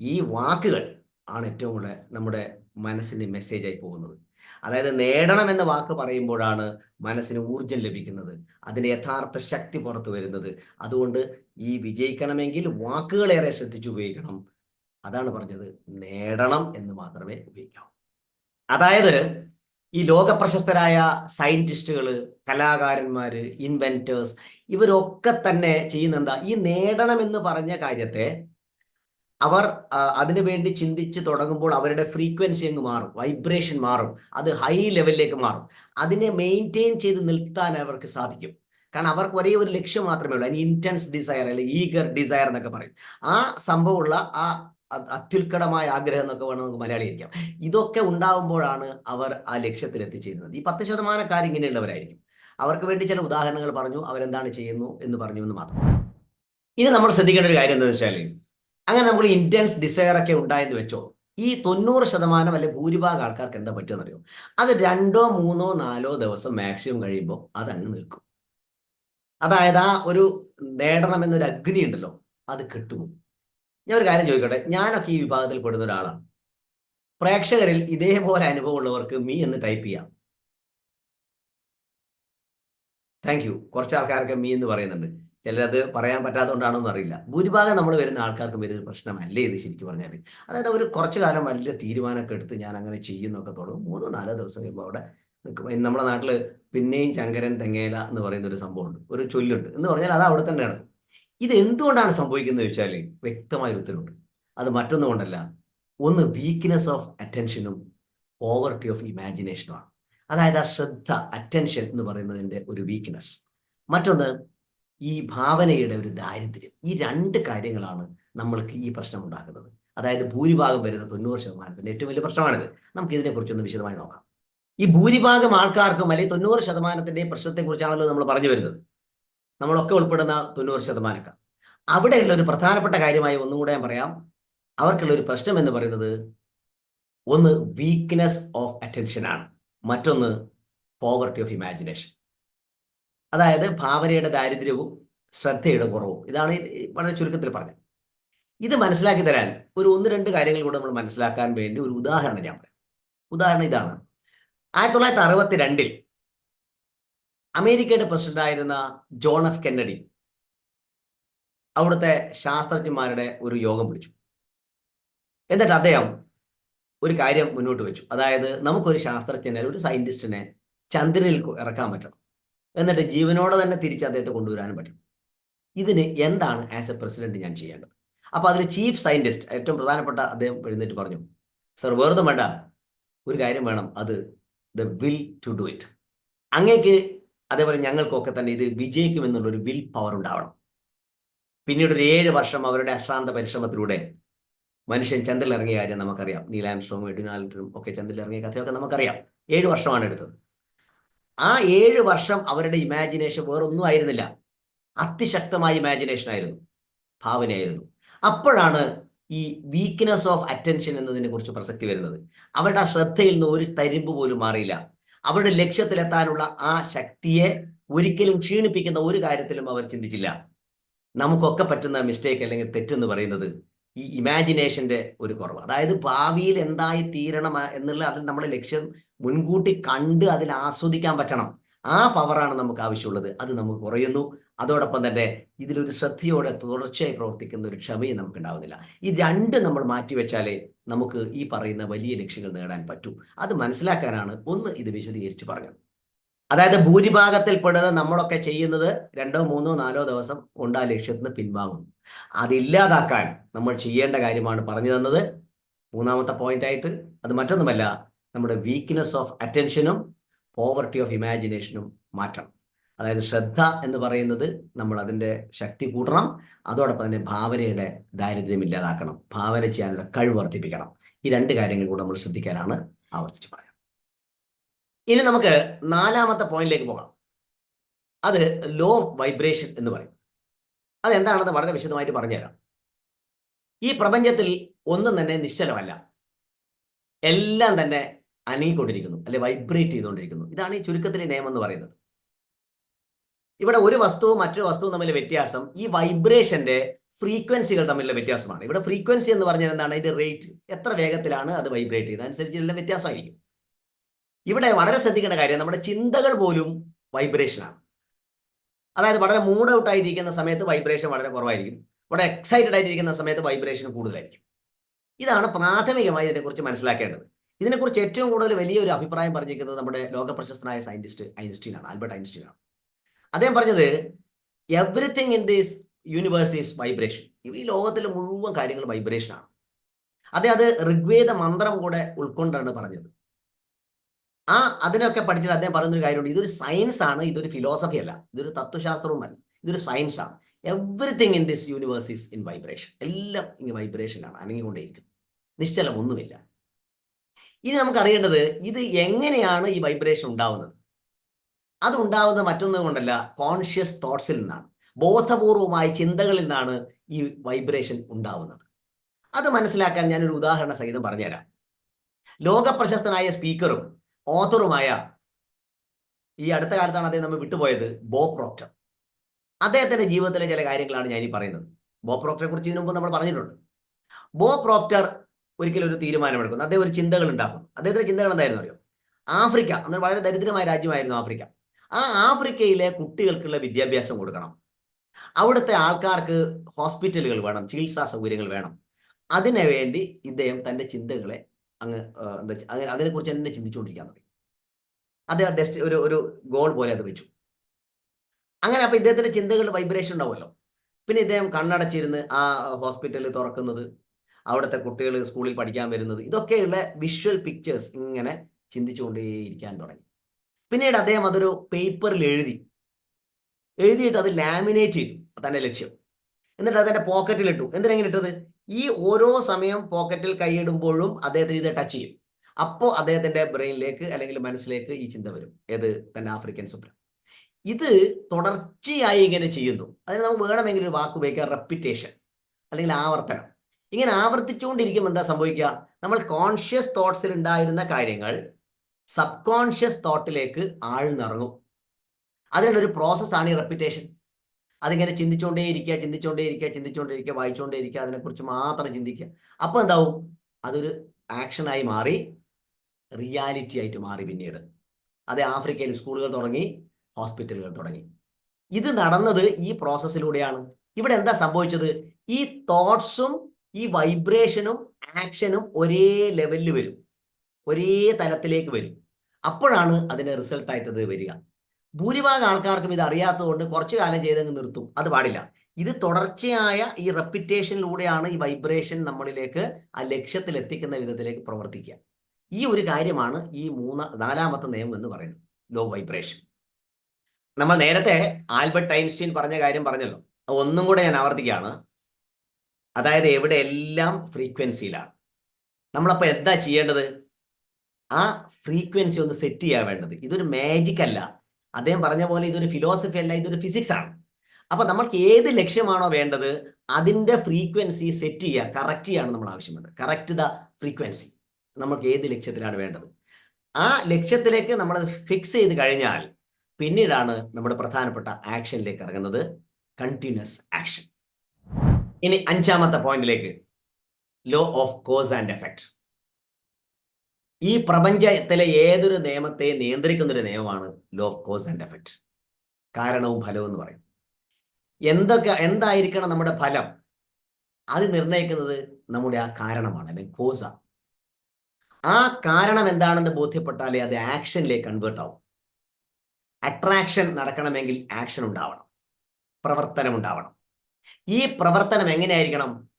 ഈ വാക്കുകൾ ആണ് ഏറ്റവും കൂടുതൽ നമ്മുടെ മനസ്സിന് മെസ്സേജായി പോകുന്നത്. അതായത് നേടണം എന്ന വാക്ക് പറയുമ്പോഴാണ് മനസ്സിന് ഊർജം ലഭിക്കുന്നത്. അതിന്റെ യഥാർത്ഥ ശക്തി പുറത്തു വരുന്നത്. അതുകൊണ്ട് ഈ വിജയിക്കണമെങ്കിൽ വാക്കുകളേറെ ശ്രദ്ധിച്ച് ഉപയോഗിക്കണം. അതാണ് പറഞ്ഞത്. നേടണം എന്ന് മാത്രമേ ഉപയോഗിക്കാവൂ. അതായത് ഈ ലോക പ്രശസ്തരായ സയന്റിസ്റ്റുകൾ കലാകാരന്മാർ ഇൻവെന്റേഴ്സ് ഇവരൊക്കെ തന്നെ ചെയ്യുന്ന എന്താ ഈ നേടണമെന്ന് പറഞ്ഞ കാര്യത്തെ അവർ അതിനു വേണ്ടി ചിന്തിച്ച് തുടങ്ങുമ്പോൾ അവരുടെ ഫ്രീക്വൻസി അങ്ങ് മാറും വൈബ്രേഷൻ മാറും അത് ഹൈ ലെവലിലേക്ക് മാറും. അതിനെ മെയിന്റെയിൻ ചെയ്ത് നിർത്താൻ അവർക്ക് സാധിക്കും. കാരണം അവർക്ക് ഒരേ ഒരു ലക്ഷ്യം മാത്രമേ ഉള്ളൂ. അതിന് ഇന്റൻസ് ഡിസയർ അല്ലെങ്കിൽ ഈഗർ ഡിസയർ എന്നൊക്കെ പറയും. ആ സംഭവമുള്ള ആ അത്യുൽക്കടമായ ആഗ്രഹം എന്നൊക്കെ വേണം നമുക്ക് മലയാളിയിരിക്കാം ഇതൊക്കെ ഉണ്ടാവുമ്പോഴാണ് അവർ ആ ലക്ഷ്യത്തിൽ എത്തിച്ചേരുന്നത്. ഈ പത്ത് ശതമാനക്കാർ ഇങ്ങനെയുള്ളവരായിരിക്കും. അവർക്ക് വേണ്ടി ചില ഉദാഹരണങ്ങൾ പറഞ്ഞു അവരെന്താണ് ചെയ്യുന്നു എന്ന് പറഞ്ഞു എന്ന് മാത്രം. ഇനി നമ്മൾ ശ്രദ്ധിക്കേണ്ട ഒരു കാര്യം എന്താണെന്ന് വെച്ചാൽ അങ്ങനെ നമുക്ക് ഇന്റൻസ് ഡിസയർ ഒക്കെ ഉണ്ടായെന്ന് വെച്ചോ ഈ തൊണ്ണൂറ് ശതമാനം അല്ലെ ഭൂരിഭാഗം ആൾക്കാർക്ക് എന്താ പറ്റുമെന്നറിയോ അത് രണ്ടോ മൂന്നോ നാലോ ദിവസം മാക്സിമം കഴിയുമ്പോൾ അത് അങ്ങ് നിൽക്കും. അതായത് ആ ഒരു നേടണം എന്നൊരു അഗ്നി ഉണ്ടല്ലോ അത് കെട്ടുപോകും. ഞാൻ ഒരു കാര്യം ചോദിക്കട്ടെ? ഞാനൊക്കെ ഈ വിഭാഗത്തിൽ പെടുന്ന ഒരാളാണ് പ്രേക്ഷകരിൽ ഇതേപോലെ അനുഭവം ഉള്ളവർക്ക് മീ എന്ന് ടൈപ്പ് ചെയ്യാം. താങ്ക് യു കുറച്ച് ആൾക്കാർക്ക് മീ എന്ന് പറയുന്നുണ്ട്. ചിലരത് പറയാൻ പറ്റാത്തതുകൊണ്ടാണോ എന്ന് അറിയില്ല. ഭൂരിഭാഗം നമ്മൾ വരുന്ന ആൾക്കാർക്ക് വരുന്ന പ്രശ്നമല്ലേ ഇത് ശരിക്കും പറഞ്ഞാൽ അതായത് അവർ കുറച്ച് കാലം വലിയ തീരുമാനമൊക്കെ എടുത്ത് ഞാൻ അങ്ങനെ ചെയ്യുന്നൊക്കെ തുടങ്ങും. മൂന്നോ നാലോ ദിവസം കഴിയുമ്പോൾ അവിടെ നിൽക്കും നമ്മുടെ നാട്ടിൽ പിന്നെയും ചങ്കരൻ തെങ്ങേല എന്ന് പറയുന്ന ഒരു സംഭവമുണ്ട്. ഒരു ചൊല്ലുണ്ട്. എന്ന് പറഞ്ഞാൽ അത് അവിടെ തന്നെ നടക്കും. ഇത് എന്തുകൊണ്ടാണ് സംഭവിക്കുന്നത് വെച്ചാൽ വ്യക്തമായ ഉത്തരവുണ്ട്. അത് മറ്റൊന്നും കൊണ്ടല്ല. ഒന്ന് വീക്ക്നെസ് ഓഫ് അറ്റൻഷനും പോവർട്ടി ഓഫ് ഇമാജിനേഷനുമാണ് അതായത് ആ ശ്രദ്ധ അറ്റൻഷൻ എന്ന് പറയുന്നതിന്റെ ഒരു വീക്ക്നെസ് മറ്റൊന്ന് ഈ ഭാവനയുടെ ഒരു ദാരിദ്ര്യം. ഈ രണ്ട് കാര്യങ്ങളാണ് നമ്മൾക്ക് ഈ പ്രശ്നം ഉണ്ടാക്കുന്നത്. അതായത് ഭൂരിഭാഗം വരുന്ന തൊണ്ണൂറ് ശതമാനത്തിന്റെ ഏറ്റവും വലിയ പ്രശ്നമാണിത്. നമുക്ക് ഇതിനെക്കുറിച്ചൊന്ന് വിശദമായി നോക്കാം. ഈ ഭൂരിഭാഗം ആൾക്കാർക്കും അല്ലെങ്കിൽ തൊണ്ണൂറ് ശതമാനത്തിന്റെ പ്രശ്നത്തെക്കുറിച്ചാണല്ലോ നമ്മൾ പറഞ്ഞു വരുന്നത്. നമ്മളൊക്കെ ഉൾപ്പെടുന്ന തൊണ്ണൂറ് ശതമാനക്കാർ. അവിടെയുള്ള ഒരു പ്രധാനപ്പെട്ട കാര്യമായി ഒന്നുകൂടെ ഞാൻ പറയാം. അവർക്കുള്ള ഒരു പ്രശ്നം എന്ന് പറയുന്നത് ഒന്ന് വീക്ക്നെസ് ഓഫ് അറ്റൻഷൻ ആണ്. മറ്റൊന്ന് പോവർട്ടി ഓഫ് ഇമാജിനേഷൻ അതായത് ഭാവനയുടെ ദാരിദ്ര്യവും ശ്രദ്ധയുടെ കുറവും. ഇതാണ് വളരെ ചുരുക്കത്തിൽ പറഞ്ഞത്. ഇത് മനസ്സിലാക്കി തരാൻ ഒരു ഒന്ന് രണ്ട് കാര്യങ്ങൾ കൂടെ നമ്മൾ മനസ്സിലാക്കാൻ വേണ്ടി ഒരു ഉദാഹരണം ഞാൻ പറയാം. ഉദാഹരണം ഇതാണ്. ആയിരത്തി തൊള്ളായിരത്തി അറുപത്തി രണ്ടിൽ അമേരിക്കയുടെ പ്രസിഡന്റായിരുന്ന ജോൺ എഫ് കെന്നഡി അവിടുത്തെ ശാസ്ത്രജ്ഞന്മാരുടെ ഒരു യോഗം വിളിച്ചു. എന്നിട്ട് അദ്ദേഹം ഒരു കാര്യം മുന്നോട്ട് വെച്ചു. അതായത് നമുക്കൊരു ശാസ്ത്രജ്ഞനെ ഒരു സയന്റിസ്റ്റിനെ ചന്ദ്രനിൽ ഇറക്കാൻ പറ്റണം. എന്നിട്ട് ജീവനോടെ തന്നെ തിരിച്ച് അദ്ദേഹത്തെ കൊണ്ടുവരാനും പറ്റണം ഇതിന് എന്താണ് ആസ് എ പ്രസിഡന്റ് ഞാൻ ചെയ്യേണ്ടത്? അപ്പൊ അതിൽ ചീഫ് സയന്റിസ്റ്റ് ഏറ്റവും പ്രധാനപ്പെട്ട അദ്ദേഹം എഴുന്നേറ്റ് പറഞ്ഞു സർ വെറുതെ വേണ്ട. ഒരു കാര്യം വേണം. അത് the will to do it അങ്ങേക്ക് അതേപോലെ ഞങ്ങൾക്കൊക്കെ തന്നെ ഇത് വിജയിക്കുമെന്നുള്ളൊരു വിൽ പവർ ഉണ്ടാവണം. പിന്നീട് ഒരു ഏഴ് വർഷം അവരുടെ അശ്രാന്ത പരിശ്രമത്തിലൂടെ മനുഷ്യൻ ഇറങ്ങിയ കാര്യം നമുക്കറിയാം. നീൽ സ്ട്രോങ് എഡിനാലും ഒക്കെ ഇറങ്ങിയ കഥയൊക്കെ നമുക്കറിയാം. ഏഴ് വർഷമാണ് എടുത്തത്. ആ ഏഴ് വർഷം അവരുടെ ഇമാജിനേഷൻ വേറൊന്നും ആയിരുന്നില്ല. അതിശക്തമായ ഇമാജിനേഷൻ ആയിരുന്നു. ഭാവനയായിരുന്നു. അപ്പോഴാണ് ഈ വീക്ക്നെസ് ഓഫ് അറ്റൻഷൻ എന്നതിനെ കുറിച്ച് പ്രസക്തി വരുന്നത്. അവരുടെ ആ ശ്രദ്ധയിൽ നിന്ന് ഒരു തരിമ്പ് പോലും മാറിയില്ല. അവരുടെ ലക്ഷ്യത്തിലെത്താനുള്ള ആ ശക്തിയെ ഒരിക്കലും ക്ഷീണിപ്പിക്കുന്ന ഒരു കാര്യത്തിലും അവർ ചിന്തിച്ചില്ല. നമുക്കൊക്കെ പറ്റുന്ന മിസ്റ്റേക്ക് അല്ലെങ്കിൽ തെറ്റെന്ന് പറയുന്നത് ഈ ഇമാജിനേഷന്റെ ഒരു കുറവ്. അതായത് ഭാവിയിൽ എന്തായി തീരണം എന്നുള്ള അതിൽ നമ്മുടെ ലക്ഷ്യം മുൻകൂട്ടി കണ്ട് അതിൽ ആസ്വദിക്കാൻ പറ്റണം. ആ പവറാണ് നമുക്ക് ആവശ്യമുള്ളത്. അത് നമുക്ക് കുറയുന്നു. അതോടൊപ്പം തന്നെ ഇതിലൊരു ശ്രദ്ധയോടെ തുടർച്ചയായി പ്രവർത്തിക്കുന്ന ഒരു ക്ഷമയും നമുക്ക് ഉണ്ടാവുന്നില്ല ഈ രണ്ട് നമ്മൾ മാറ്റിവെച്ചാലേ നമുക്ക് ഈ പറയുന്ന വലിയ ലക്ഷ്യങ്ങൾ നേടാൻ പറ്റൂ. അത് മനസ്സിലാക്കാനാണ് ഒന്ന് ഇത് വിശദീകരിച്ച് പറഞ്ഞത്. അതായത് ഭൂരിഭാഗത്തിൽ പെടുന്ന നമ്മളൊക്കെ ചെയ്യുന്നത് രണ്ടോ മൂന്നോ നാലോ ദിവസം കൊണ്ട് ആ ലക്ഷ്യത്തിന് പിൻവാങ്ങുന്നു. അതില്ലാതാക്കാൻ നമ്മൾ ചെയ്യേണ്ട കാര്യമാണ് പറഞ്ഞു തന്നത്. മൂന്നാമത്തെ പോയിന്റ് ആയിട്ട് അത് മറ്റൊന്നുമല്ല നമ്മുടെ വീക്ക്നെസ് ഓഫ് അറ്റൻഷനും പോവർട്ടി ഓഫ് ഇമാജിനേഷനും മാറ്റണം. അതായത് ശ്രദ്ധ എന്ന് പറയുന്നത് നമ്മൾ അതിന്റെ ശക്തി കൂട്ടണം. അതോടൊപ്പം തന്നെ ഭാവനയുടെ ദാരിദ്ര്യം ഇല്ലാതാക്കണം. ഭാവന ചെയ്യാനുള്ള കഴിവ് വർദ്ധിപ്പിക്കണം. ഈ രണ്ട് കാര്യങ്ങൾ കൂടെ നമ്മൾ ശ്രദ്ധിക്കാനാണ് ആവർത്തിച്ച് പറയാം. ഇനി നമുക്ക് നാലാമത്തെ പോയിന്റിലേക്ക് പോകാം. അത് ലോ വൈബ്രേഷൻ എന്ന് പറയും. അതെന്താണെന്ന് വളരെ വിശദമായിട്ട് പറഞ്ഞുതരാം. ഈ പ്രപഞ്ചത്തിൽ ഒന്നും തന്നെ നിശ്ചലമല്ല. എല്ലാം തന്നെ അനങ്ങിക്കൊണ്ടിരിക്കുന്നു. അല്ലെ വൈബ്രേറ്റ് ചെയ്തുകൊണ്ടിരിക്കുന്നു. ഇതാണ് ഈ ചുരുക്കത്തിലെ നിയമം എന്ന് പറയുന്നത്. ഇവിടെ ഒരു വസ്തുവും മറ്റൊരു വസ്തുവും തമ്മിലെ വ്യത്യാസം ഈ വൈബ്രേഷന്റെ ഫ്രീക്വൻസികൾ തമ്മിലുള്ള വ്യത്യാസമാണ്. ഇവിടെ ഫ്രീക്വൻസി എന്ന് പറഞ്ഞാൽ എന്താണ്? അതിന്റെ റേറ്റ് എത്ര വേഗത്തിലാണ് അത് വൈബ്രേറ്റ് ചെയ്യുന്നത്? അനുസരിച്ചുള്ള വ്യത്യാസമായിരിക്കും. ഇവിടെ വളരെ ശ്രദ്ധിക്കേണ്ട കാര്യം നമ്മുടെ ചിന്തകൾ പോലും വൈബ്രേഷനാണ് അതായത് വളരെ മൂഡ് ഔട്ട് ആയിരിക്കുന്ന സമയത്ത് വൈബ്രേഷൻ വളരെ കുറവായിരിക്കും. വളരെ എക്സൈറ്റഡ് ആയിട്ടിരിക്കുന്ന സമയത്ത് വൈബ്രേഷൻ കൂടുതലായിരിക്കും. ഇതാണ് പ്രാഥമികമായി ഇതിനെക്കുറിച്ച് മനസ്സിലാക്കേണ്ടത്. ഇതിനെക്കുറിച്ച് ഏറ്റവും കൂടുതൽ വലിയൊരു അഭിപ്രായം പറഞ്ഞിരിക്കുന്നത് നമ്മുടെ ലോകപ്രശസ്തനായ സയന്റിസ്റ്റ് ഐൻസ്റ്റീനാണ് ആൽബർട്ട് ഐൻസ്റ്റീനാണ്. അദ്ദേഹം പറഞ്ഞത് everything in this universe is vibration ഈ ലോകത്തിലെ മുഴുവൻ കാര്യങ്ങൾ വൈബ്രേഷനാണ് അദ്ദേഹം അത് ഋഗ്വേദ മന്ത്രം കൂടെ ഉൾക്കൊണ്ടാണ് പറഞ്ഞത്. ആ അതിനൊക്കെ പഠിച്ചിട്ട് അദ്ദേഹം പറയുന്നൊരു കാര്യമുണ്ട്. ഇതൊരു സയൻസ് ആണ് ഇതൊരു ഫിലോസഫി അല്ല. ഇതൊരു തത്വശാസ്ത്രവുമല്ല. ഇതൊരു സയൻസ് ആണ്. Everything in this universe is in vibration എല്ലാം ഇങ്ങനെ വൈബ്രേഷനാണ് അനങ്ങിക്കൊണ്ടേയിരിക്കും നിശ്ചലം ഒന്നുമില്ല ഇനി നമുക്കറിയേണ്ടത് ഇത് എങ്ങനെയാണ് ഈ വൈബ്രേഷൻ ഉണ്ടാവുന്നത്? അത് ഉണ്ടാവുന്നത് മറ്റൊന്നും കൊണ്ടല്ല കോൺഷ്യസ് തോട്ട്സിൽ നിന്നാണ്. ബോധപൂർവമായ ചിന്തകളിൽ നിന്നാണ് ഈ വൈബ്രേഷൻ ഉണ്ടാവുന്നത്. അത് മനസ്സിലാക്കാൻ ഞാനൊരു ഉദാഹരണ സഹിതം പറഞ്ഞുതരാം. ലോകപ്രശസ്തനായ സ്പീക്കറും ഓത്തറുമായ ഈ അടുത്ത കാലത്താണ് അദ്ദേഹം നമ്മൾ വിട്ടുപോയത് ബോ പ്രോക്ടർ. അദ്ദേഹത്തിന്റെ ജീവിതത്തിലെ ചില കാര്യങ്ങളാണ് ഈ പറയുന്നത്. ബോ പ്രോക്ടറെ കുറിച്ച് ഇതിനു മുമ്പ് നമ്മൾ പറഞ്ഞിട്ടുണ്ട്. ബോ പ്രോക്ടർ ഒരിക്കലും ഒരു തീരുമാനമെടുക്കുന്നു. അദ്ദേഹം ഒരു ചിന്തകൾ ഉണ്ടാക്കുന്നു. അദ്ദേഹത്തിന്റെ ചിന്തകൾ എന്തായിരുന്നു അറിയോ? ആഫ്രിക്ക അന്ന് വളരെ ദരിദ്രമായ രാജ്യമായിരുന്നു ആഫ്രിക്ക. ആ ആഫ്രിക്കയിലെ കുട്ടികൾക്കുള്ള വിദ്യാഭ്യാസം കൊടുക്കണം. അവിടുത്തെ ആൾക്കാർക്ക് ഹോസ്പിറ്റലുകൾ വേണം ചികിത്സാ സൗകര്യങ്ങൾ വേണം. അതിനു വേണ്ടി ഇദ്ദേഹം തന്റെ ചിന്തകളെ അങ്ങ് എന്താ അതിനെക്കുറിച്ച് തന്നെ ചിന്തിച്ചുകൊണ്ടിരിക്കാൻ തുടങ്ങി. അദ്ദേഹം ഡെസ്റ്റ് ഒരു ഒരു ഗോൾ പോലെ അത് വെച്ചു. അങ്ങനെ അപ്പൊ ഇദ്ദേഹത്തിന്റെ ചിന്തകളുടെ വൈബ്രേഷൻ ഉണ്ടാവുമല്ലോ. പിന്നെ ഇദ്ദേഹം കണ്ണടച്ചിരുന്ന് ആ ഹോസ്പിറ്റലിൽ തുറക്കുന്നത് അവിടുത്തെ കുട്ടികൾ സ്കൂളിൽ പഠിക്കാൻ വരുന്നത് ഇതൊക്കെയുള്ള വിഷ്വൽ പിക്ചേഴ്സ് ഇങ്ങനെ ചിന്തിച്ചുകൊണ്ടേയിരിക്കാൻ തുടങ്ങി. പിന്നീട് അദ്ദേഹം അതൊരു പേപ്പറിൽ എഴുതി. എഴുതിയിട്ട് അത് ലാമിനേറ്റ് ചെയ്തു. തന്റെ ലക്ഷ്യം. എന്നിട്ട് അതിന്റെ പോക്കറ്റിൽ ഇട്ടു. എന്തിനെങ്ങനെ ഇട്ടത്? ഈ ഓരോ സമയം പോക്കറ്റിൽ കൈയിടുമ്പോഴും അദ്ദേഹത്തിന് ഇത് ടച്ച് ചെയ്യും. അപ്പോൾ അദ്ദേഹത്തിന്റെ ബ്രെയിനിലേക്ക് അല്ലെങ്കിൽ മനസ്സിലേക്ക് ഈ ചിന്ത വരും. ഏത്? തന്റെ ആഫ്രിക്കൻ സ്വപ്നം. ഇത് തുടർച്ചയായി ഇങ്ങനെ ചെയ്യുന്നു. അതിന് നമുക്ക് വേണമെങ്കിൽ ഒരു വാക്ക് ഉപയോഗിക്കാം. റെപ്പിറ്റേഷൻ അല്ലെങ്കിൽ ആവർത്തനം. ഇങ്ങനെ ആവർത്തിച്ചുകൊണ്ടിരിക്കുമ്പോൾ എന്താ സംഭവിക്കുക? നമ്മൾ കോൺഷ്യസ് തോട്ട്സിൽ ഉണ്ടായിരുന്ന കാര്യങ്ങൾ സബ് കോൺഷ്യസ് തോട്ടിലേക്ക് ആഴ്ന്നിറങ്ങും അതിനുള്ളൊരു പ്രോസസ്സാണ് ഈ റെപ്പിറ്റേഷൻ അതിങ്ങനെ ചിന്തിച്ചുകൊണ്ടേയിരിക്കുക ചിന്തിച്ചുകൊണ്ടേയിരിക്കുക ചിന്തിച്ചുകൊണ്ടേയിരിക്കുക വായിച്ചുകൊണ്ടേയിരിക്കുക അതിനെക്കുറിച്ച് മാത്രം ചിന്തിക്കുക. അപ്പോൾ എന്താവും? അതൊരു ആക്ഷനായി മാറി റിയാലിറ്റി ആയിട്ട് മാറി പിന്നീട്. അത് ആഫ്രിക്കയിൽ സ്കൂളുകൾ തുടങ്ങി ഹോസ്പിറ്റലുകൾ തുടങ്ങി. ഇത് നടന്നത് ഈ പ്രോസസ്സിലൂടെയാണ് ഇവിടെ എന്താ സംഭവിച്ചത്? ഈ തോട്ട്സും ഈ വൈബ്രേഷനും ആക്ഷനും ഒരേ ലെവലിൽ വരും. ഒരേ തലത്തിലേക്ക് വരും. അപ്പോഴാണ് അതിന് റിസൾട്ടായിട്ട് അത് വരിക. ഭൂരിഭാഗം ആൾക്കാർക്കും ഇത് അറിയാത്തതുകൊണ്ട് കുറച്ചു കാലം ചെയ്തങ്ങ് നിർത്തും. അത് പാടില്ല. ഇത് തുടർച്ചയായ ഈ റെപ്പിറ്റേഷനിലൂടെയാണ് ഈ വൈബ്രേഷൻ നമ്മളിലേക്ക് ആ ലക്ഷ്യത്തിൽ എത്തിക്കുന്ന വിധത്തിലേക്ക് പ്രവർത്തിക്കുക. ഈ ഒരു കാര്യമാണ് ഈ മൂന്ന് നാലാമത്തെ നിയമം എന്ന് പറയുന്നത്. ലോ വൈബ്രേഷൻ നമ്മൾ നേരത്തെ ആൽബർട്ട് ഐൻസ്റ്റീൻ പറഞ്ഞ കാര്യം പറഞ്ഞല്ലോ. ഒന്നും കൂടെ ഞാൻ ആവർത്തിക്കുകയാണ്. അതായത് എവിടെ എല്ലാം ഫ്രീക്വൻസിയിലാണ് നമ്മളപ്പോൾ എന്താ ചെയ്യേണ്ടത്? ആ ഫ്രീക്വൻസി ഒന്ന് സെറ്റ് ചെയ്യാൻ വേണ്ടത്. ഇതൊരു മാജിക് അല്ല. അദ്ദേഹം പറഞ്ഞ പോലെ ഇതൊരു ഫിലോസഫി അല്ല ഇതൊരു ഫിസിക്സ് ആണ്. അപ്പൊ നമ്മൾക്ക് ഏത് ലക്ഷ്യമാണോ വേണ്ടത് അതിന്റെ ഫ്രീക്വൻസി സെറ്റ് ചെയ്യുക കറക്റ്റ് ചെയ്യാണ് നമ്മൾ ആവശ്യമുണ്ട് കറക്റ്റ് ദ ഫ്രീക്വൻസി നമുക്ക് ഏത് ലക്ഷ്യത്തിലാണ് വേണ്ടത്? ആ ലക്ഷ്യത്തിലേക്ക് നമ്മൾ ഫിക്സ് ചെയ്ത് കഴിഞ്ഞാൽ പിന്നീടാണ് നമ്മുടെ പ്രധാനപ്പെട്ട ആക്ഷനിലേക്ക് ഇറങ്ങുന്നത്. കണ്ടിന്യൂസ് ആക്ഷൻ ഇനി അഞ്ചാമത്തെ പോയിന്റിലേക്ക് law of cause and effect ഈ പ്രപഞ്ചത്തിലെ ഏതൊരു നിയമത്തെ നിയന്ത്രിക്കുന്ന ഒരു നിയമമാണ് law of cause and effect കാരണവും ഫലവും എന്ന് പറയും. എന്തൊക്കെ എന്തായിരിക്കണം നമ്മുടെ ഫലം? അത് നിർണയിക്കുന്നത് നമ്മുടെ ആ കാരണമാണ് അല്ലെങ്കിൽ കോസ ആ. കാരണം എന്താണെന്ന് ബോധ്യപ്പെട്ടാലേ അത് ആക്ഷനിലേക്ക് കൺവേർട്ട് ആവും. അട്രാക്ഷൻ നടക്കണമെങ്കിൽ ആക്ഷൻ ഉണ്ടാവണം. പ്രവർത്തനം ഉണ്ടാവണം. ഈ പ്രവർത്തനം എങ്ങനെയായിരിക്കണം?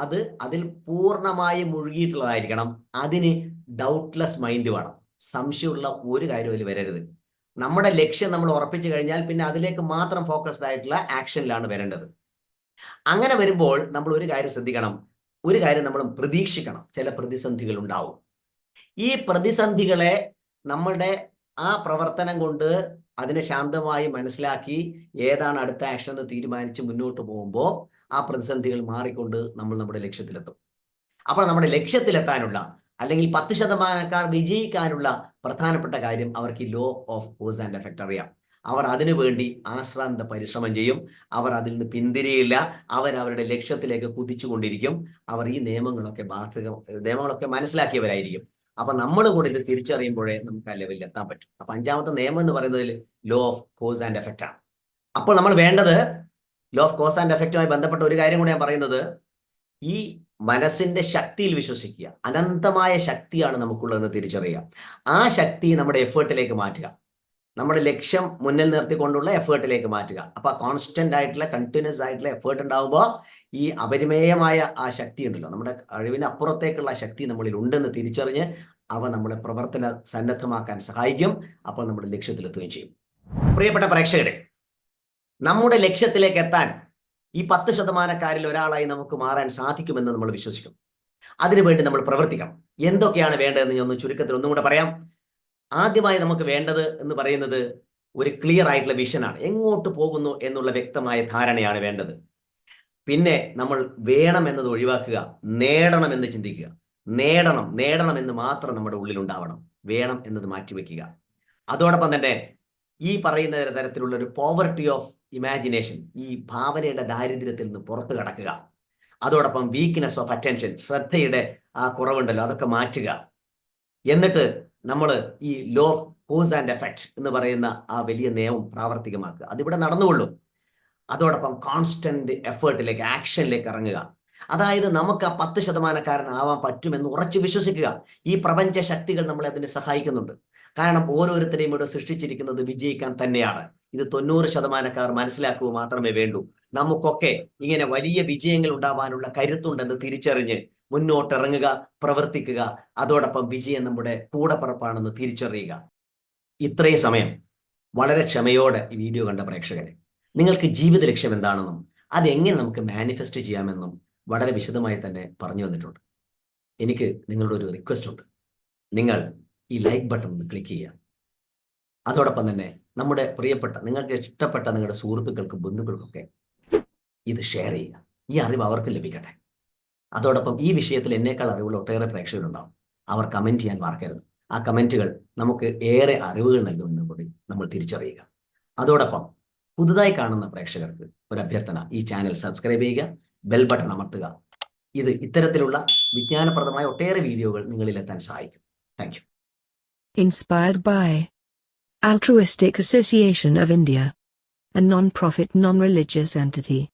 അത് അതിൽ പൂർണമായി മുഴുകിയിട്ടുള്ളതായിരിക്കണം. അതിന് ഡൗട്ട്ലെസ് മൈൻഡ് വേണം. സംശയമുള്ള ഒരു കാര്യം അതിൽ വരരുത്. നമ്മുടെ ലക്ഷ്യം നമ്മൾ ഉറപ്പിച്ചു കഴിഞ്ഞാൽ പിന്നെ അതിലേക്ക് മാത്രം ഫോക്കസ്ഡ് ആയിട്ടുള്ള ആക്ഷനിലാണ് വരേണ്ടത്. അങ്ങനെ വരുമ്പോൾ നമ്മൾ ഒരു കാര്യം ശ്രദ്ധിക്കണം. ഒരു കാര്യം നമ്മൾ പ്രതീക്ഷിക്കണം. ചില പ്രതിസന്ധികൾ ഉണ്ടാവും. ഈ പ്രതിസന്ധികളെ നമ്മളുടെ ആ പ്രവർത്തനം കൊണ്ട് അതിനെ ശാന്തമായി മനസ്സിലാക്കി ഏതാണ് അടുത്ത ആക്ഷൻ എന്ന് തീരുമാനിച്ച് മുന്നോട്ട് പോകുമ്പോൾ ആ പ്രതിസന്ധികൾ മാറിക്കൊണ്ട് നമ്മൾ നമ്മുടെ ലക്ഷ്യത്തിലെത്തും. അപ്പോൾ നമ്മുടെ ലക്ഷ്യത്തിലെത്താനുള്ള അല്ലെങ്കിൽ പത്ത് ശതമാനക്കാർ വിജയിക്കാനുള്ള പ്രധാനപ്പെട്ട കാര്യം അവർക്ക് law of cause and effect അറിയാം. അവർ അതിനു വേണ്ടി ആശ്രാന്ത പരിശ്രമം ചെയ്യും. അവർ അതിൽ നിന്ന് പിന്തിരിയില്ല. അവർ അവരുടെ ലക്ഷ്യത്തിലേക്ക് കുതിച്ചുകൊണ്ടിരിക്കും. അവർ ഈ നിയമങ്ങളൊക്കെ ബാധക നിയമങ്ങളൊക്കെ മനസ്സിലാക്കിയവരായിരിക്കും. അപ്പൊ നമ്മൾ കൂടെ ഇത് തിരിച്ചറിയുമ്പോഴേ നമുക്ക് ആ ലെവലിൽ എത്താൻ പറ്റും. അപ്പൊ അഞ്ചാമത്തെ നിയമം എന്ന് പറയുന്നതിൽ law of cause and effect ആണ്. അപ്പോൾ നമ്മൾ വേണ്ടത് ലോ ഓഫ് കോസ് ആൻഡ് എഫക്റ്റുമായി ബന്ധപ്പെട്ട ഒരു കാര്യം കൂടി ഞാൻ പറയുന്നത്. ഈ മനസ്സിന്റെ ശക്തിയിൽ വിശ്വസിക്കുക. അനന്തമായ ശക്തിയാണ് നമുക്കുള്ളതെന്ന് തിരിച്ചറിയുക. ആ ശക്തി നമ്മുടെ എഫേർട്ടിലേക്ക് മാറ്റുക. നമ്മുടെ ലക്ഷ്യം മുന്നിൽ നിർത്തിക്കൊണ്ടുള്ള എഫേർട്ടിലേക്ക് മാറ്റുക. അപ്പൊ കോൺസ്റ്റന്റ് ആയിട്ടുള്ള കണ്ടിന്യൂസ് ആയിട്ടുള്ള എഫേർട്ട് ഉണ്ടാവുമ്പോൾ ഈ അപരിമേയമായ ആ ശക്തി ഉണ്ടല്ലോ. നമ്മുടെ കഴിവിന് അപ്പുറത്തേക്കുള്ള ശക്തി നമ്മളിൽ ഉണ്ടെന്ന് തിരിച്ചറിഞ്ഞ് അവ നമ്മളെ പ്രവർത്തന സന്നദ്ധമാക്കാൻ സഹായിക്കും. അപ്പോൾ നമ്മുടെ ലക്ഷ്യത്തിലെത്തുകയും ചെയ്യും. പ്രിയപ്പെട്ട പ്രേക്ഷകരെ നമ്മുടെ ലക്ഷ്യത്തിലേക്ക് എത്താൻ ഈ പത്ത് ശതമാനക്കാരിൽ ഒരാളായി നമുക്ക് മാറാൻ സാധിക്കുമെന്ന് നമ്മൾ വിശ്വസിക്കും അതിനുവേണ്ടി നമ്മൾ പ്രവർത്തിക്കണം. എന്തൊക്കെയാണ് വേണ്ടതെന്ന് ഞാൻ ഒന്ന് ചുരുക്കത്തിൽ ഒന്നും കൂടെ പറയാം. ആദ്യമായി നമുക്ക് വേണ്ടത് എന്ന് പറയുന്നത് ഒരു ക്ലിയർ ആയിട്ടുള്ള വിഷനാണ് എങ്ങോട്ട് പോകുന്നു എന്നുള്ള വ്യക്തമായ ധാരണയാണ് വേണ്ടത്. പിന്നെ നമ്മൾ വേണം എന്നത് ഒഴിവാക്കുക നേടണം എന്ന് ചിന്തിക്കുക. നേടണം നേടണം എന്ന് മാത്രം നമ്മുടെ ഉള്ളിൽ ഉണ്ടാവണം. വേണം എന്നത് മാറ്റിവെക്കുക. അതോടൊപ്പം തന്നെ ഈ പറയുന്ന തരത്തിലുള്ള ഒരു പോവർട്ടി ഓഫ് ഇമാജിനേഷൻ ഈ ഭാവനയുടെ ദാരിദ്ര്യത്തിൽ നിന്ന് പുറത്തു കടക്കുക. അതോടൊപ്പം വീക്ക്നെസ് ഓഫ് അറ്റൻഷൻ ശ്രദ്ധയുടെ ആ കുറവുണ്ടല്ലോ അതൊക്കെ മാറ്റുക. എന്നിട്ട് നമ്മൾ ഈ law of cause and effect എന്ന് പറയുന്ന ആ വലിയ നിയമം പ്രാവർത്തികമാക്കുക. അതിവിടെ നടന്നുകൊള്ളും. അതോടൊപ്പം കോൺസ്റ്റന്റ് എഫേർട്ടിലേക്ക് ആക്ഷനിലേക്ക് ഇറങ്ങുക. അതായത് നമുക്ക് ആ പത്ത് ശതമാനക്കാരനാവാൻ പറ്റുമെന്ന് ഉറച്ചു വിശ്വസിക്കുക. ഈ പ്രപഞ്ച ശക്തികൾ നമ്മളെ അതിനെ സഹായിക്കുന്നുണ്ട്. കാരണം ഓരോരുത്തരെയും ഇവിടെ സൃഷ്ടിച്ചിരിക്കുന്നത് വിജയിക്കാൻ തന്നെയാണ്. ഇത് തൊണ്ണൂറ് ശതമാനക്കാർ മനസ്സിലാക്കുക മാത്രമേ വേണ്ടൂ. നമുക്കൊക്കെ ഇങ്ങനെ വലിയ വിജയങ്ങൾ ഉണ്ടാവാനുള്ള കരുത്തുണ്ടെന്ന് തിരിച്ചറിഞ്ഞ് മുന്നോട്ടിറങ്ങുക പ്രവർത്തിക്കുക. അതോടൊപ്പം വിജയം നമ്മുടെ കൂടെ പറപ്പാണെന്ന് തിരിച്ചറിയുക. ഇത്രയും സമയം വളരെ ക്ഷമയോടെ ഈ വീഡിയോ കണ്ട പ്രേക്ഷകരെ നിങ്ങൾക്ക് ജീവിത ലക്ഷ്യം എന്താണെന്നും അതെങ്ങനെ നമുക്ക് മാനിഫെസ്റ്റ് ചെയ്യാമെന്നും വളരെ വിശദമായി തന്നെ പറഞ്ഞു വന്നിട്ടുണ്ട് എനിക്ക് നിങ്ങളുടെ ഒരു റിക്വസ്റ്റ് ഉണ്ട്. നിങ്ങൾ ഈ ലൈക്ക് ബട്ടൺ ഒന്ന് ക്ലിക്ക് ചെയ്യുക. അതോടൊപ്പം തന്നെ നമ്മുടെ പ്രിയപ്പെട്ട നിങ്ങൾക്ക് ഇഷ്ടപ്പെട്ട നിങ്ങളുടെ സുഹൃത്തുക്കൾക്കും ബന്ധുക്കൾക്കൊക്കെ ഇത് ഷെയർ ചെയ്യുക. ഈ അറിവ് അവർക്കും ലഭിക്കട്ടെ. അതോടൊപ്പം ഈ വിഷയത്തിൽ എന്നേക്കാൾ അറിവുള്ള ഒട്ടേറെ പ്രേക്ഷകരുണ്ടാവും. അവർ കമന്റ് ചെയ്യാൻ മറക്കരുത്. ആ കമന്റുകൾ നമുക്ക് ഏറെ അറിവുകൾ നൽകുമെന്ന് കൂടി നമ്മൾ തിരിച്ചറിയുക. അതോടൊപ്പം പുതുതായി കാണുന്ന പ്രേക്ഷകർക്ക് ഒരു അഭ്യർത്ഥന. ഈ ചാനൽ സബ്സ്ക്രൈബ് ചെയ്യുക ബെൽ ബട്ടൺ അമർത്തുക. ഇത് ഇത്തരത്തിലുള്ള വിജ്ഞാനപ്രദമായ ഒട്ടേറെ വീഡിയോകൾ നിങ്ങളിലെത്താൻ സഹായിക്കും. Thank Inspired by Altruistic Association of India, a non-profit non-religious entity.